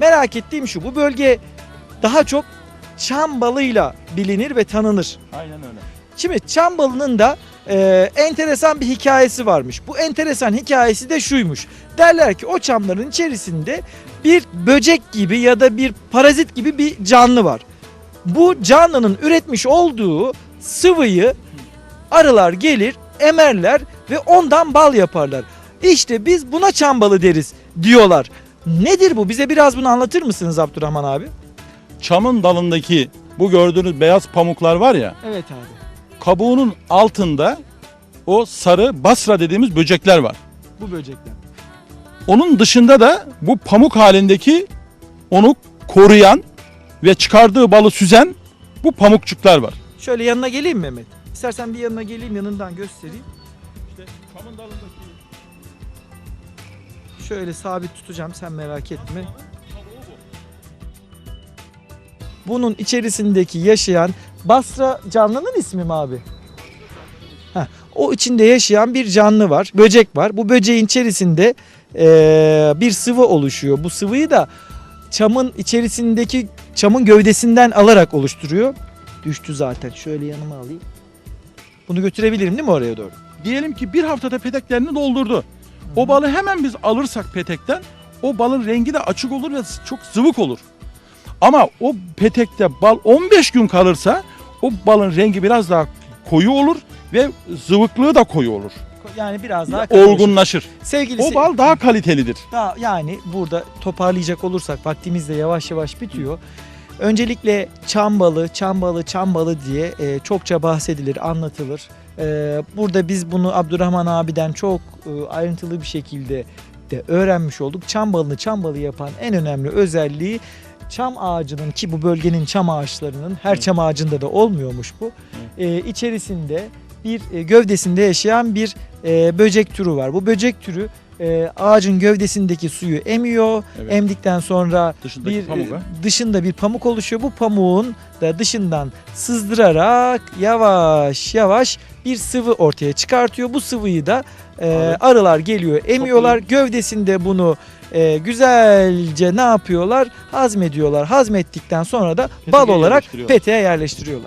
Merak ettiğim şu bu bölge daha çok çam balıyla bilinir ve tanınır. Aynen öyle. Şimdi çam balının da e, enteresan bir hikayesi varmış. Bu enteresan hikayesi de şuymuş. Derler ki o çamların içerisinde bir böcek gibi ya da bir parazit gibi bir canlı var. Bu canlının üretmiş olduğu sıvıyı arılar gelir, emerler ve ondan bal yaparlar. İşte biz buna çam balı deriz diyorlar. Nedir bu? Bize biraz bunu anlatır mısınız Abdurrahman abi? Çamın dalındaki bu gördüğünüz beyaz pamuklar var ya, Evet abi. kabuğunun altında o sarı basra dediğimiz böcekler var. Bu böcekler. Onun dışında da bu pamuk halindeki onu koruyan ve çıkardığı balı süzen bu pamukçuklar var. Şöyle yanına geleyim Mehmet? İstersen bir yanına geleyim yanından göstereyim. İşte çamın dalındaki Şöyle sabit tutacağım sen merak etme. Bunun içerisindeki yaşayan Basra canlının ismi mi abi? Heh, o içinde yaşayan bir canlı var. Böcek var. Bu böceğin içerisinde eee, bir sıvı oluşuyor. Bu sıvıyı da çamın içerisindeki çamın gövdesinden alarak oluşturuyor. Düştü zaten. Şöyle yanıma alayım. Bunu götürebilirim değil mi oraya doğru? diyelim ki bir haftada peteklerini doldurdu. O balı hemen biz alırsak petekten o balın rengi de açık olur ve çok zıvık olur. Ama o petekte bal 15 gün kalırsa o balın rengi biraz daha koyu olur ve zıvıklığı da koyu olur. Yani biraz daha Olgunlaşır. Sevgili O bal daha kalitelidir. Daha yani burada toparlayacak olursak vaktimiz de yavaş yavaş bitiyor. Öncelikle çam balı, çam balı, çam balı diye e, çokça bahsedilir, anlatılır. E, burada biz bunu Abdurrahman abiden çok e, ayrıntılı bir şekilde de öğrenmiş olduk. Çam balını çam balı yapan en önemli özelliği çam ağacının ki bu bölgenin çam ağaçlarının her çam ağacında da olmuyormuş bu. E, içerisinde bir e, gövdesinde yaşayan bir e, böcek türü var. Bu böcek türü e, ağacın gövdesindeki suyu emiyor. Evet. Emdikten sonra Dışındaki bir pamuk ha? e, dışında bir pamuk oluşuyor. Bu pamuğun da dışından sızdırarak yavaş yavaş bir sıvı ortaya çıkartıyor. Bu sıvıyı da e, Arı. arılar geliyor, emiyorlar. Gövdesinde bunu e, güzelce ne yapıyorlar? Hazmediyorlar. Hazmettikten sonra da bal olarak yerleştiriyorlar. peteğe yerleştiriyorlar.